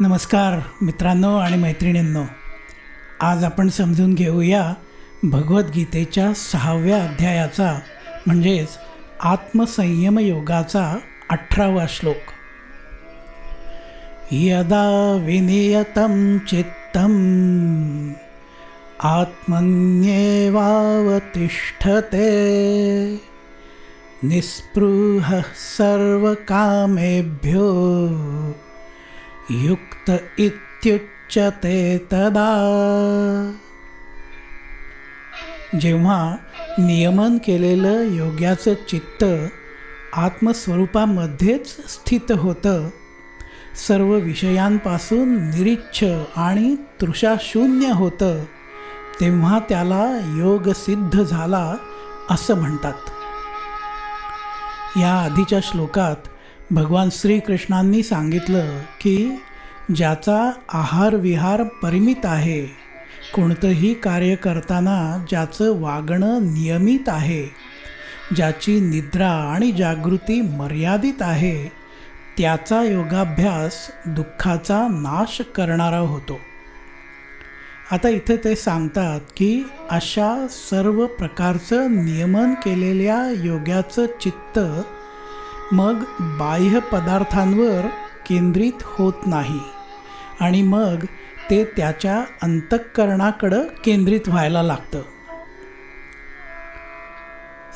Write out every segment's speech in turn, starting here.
नमस्कार मित्रांनो आणि मैत्रिणींनो. आज आपण समजून घेऊया भगवद्गीतेच्या सहाव्या अध्यायाचा म्हणजेच आत्मसंयम योगाचा अठरावा श्लोक. यदा विनियतं चित्तम आत्मन्येवावतिष्ठते निस्पृह सर्वकामेभ्यो। युक्त इत्युच्यते तदा. जेव्हा नियमन केलेलं योग्याचं चित्त आत्मस्वरूपामध्येच स्थित होतं सर्व विषयांपासून निरीच्छ आणि तृषाशून्य होतं तेव्हा त्याला योग सिद्ध झाला असं म्हणतात. या आधीच्या श्लोकात भगवान श्रीकृष्णांनी सांगितलं की ज्याचा आहार विहार परिमित आहे कोणतंही कार्य करताना ज्याचं वागणं नियमित आहे ज्याची निद्रा आणि जागृती मर्यादित आहे त्याचा योगाभ्यास दुःखाचा नाश करणारा होतो. आता इथे ते सांगतात की अशा सर्व प्रकारचं नियमन केलेल्या योगाचं चित्त मग बाह्य पदार्थांवर केंद्रित होत नाही. आणि मग ते त्याच्या अंतःकरणाकडं केंद्रित व्हायला लागतं.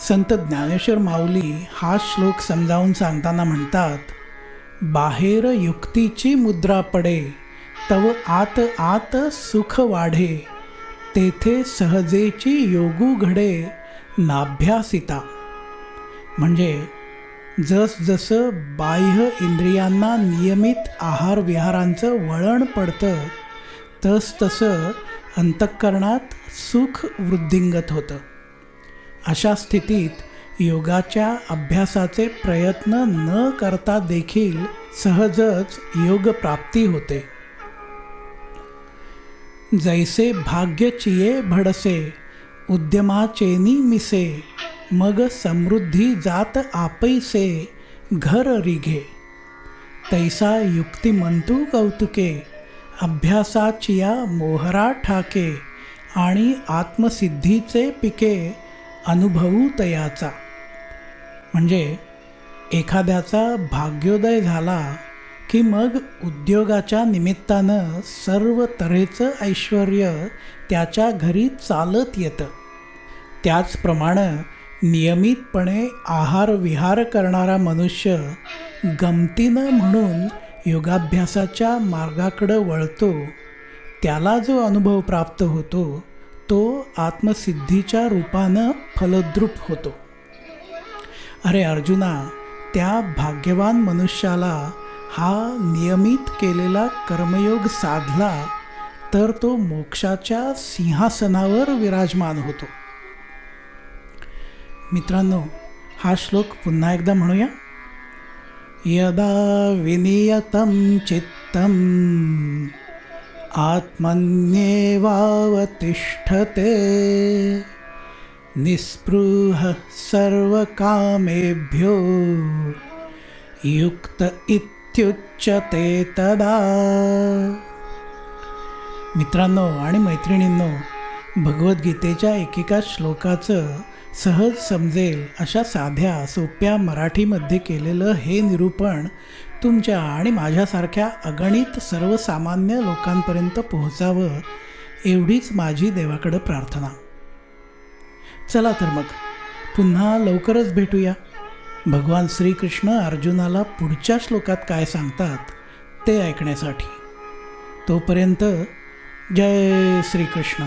संत ज्ञानेश्वर माऊली हा श्लोक समजावून सांगताना म्हणतात बाहेर युक्तीची मुद्रा पडे तव आत आत सुख वाढे तेथे सहजेची योगू घडे नाभ्यासिता. म्हणजे जसजसं बाह्य इंद्रियांना नियमित आहार विहारांचं वळण पडतं तसतसं अंतःकरणात सुख वृद्धिंगत होतं. अशा स्थितीत योगाच्या अभ्यासाचे प्रयत्न न करता देखील सहजच योगप्राप्ती होते. जैसे भाग्य चिये भडसे उद्यमाचेनी मिसे मग समृद्धी जात आपैसे घर रिघे। तैसा युक्तिमंतू कौतुके अभ्यासाचिया मोहरा ठाके आणि आत्मसिद्धीचे पिके अनुभवू तयाचा। म्हणजे एखाद्याचा भाग्योदय झाला की मग उद्योगाच्या निमित्तानं सर्व तऱ्हेचं ऐश्वर त्याच्या घरी चालत येतं. त्याचप्रमाणे नियमितपणे आहार विहार करणारा मनुष्य गमतीनं म्हणून योगाभ्यासाच्या मार्गाकडं वळतो. त्याला जो अनुभव प्राप्त होतो तो आत्मसिद्धीच्या रूपानं फलद्रूप होतो. अरे अर्जुना त्या भाग्यवान मनुष्याला हा नियमित केलेला कर्मयोग साधला तर तो मोक्षाच्या सिंहासनावर विराजमान होतो. मित्रांनो हा श्लोक पुन्हा एकदा म्हणूया. यदा विनियतं चित्तम् आत्मन्येवावतिष्ठते निःस्पृह सर्वकामेभ्यो युक्त इत्युच्यते तदा. मित्रांनो आणि मैत्रिणींनो भगवद्गीतेच्या एकेका श्लोकाचं सहज समजेल अशा साध्या सोप्या मराठीमध्ये केलेलं हे निरूपण तुमच्या आणि माझ्यासारख्या अगणित सर्वसामान्य लोकांपर्यंत पोहोचावं एवढीच माझी देवाकडं प्रार्थना. चला तर मग पुन्हा लवकरच भेटूया. भगवान श्रीकृष्ण अर्जुनाला पुढच्या श्लोकात काय सांगतात ते ऐकण्यासाठी. तोपर्यंत जय श्रीकृष्ण.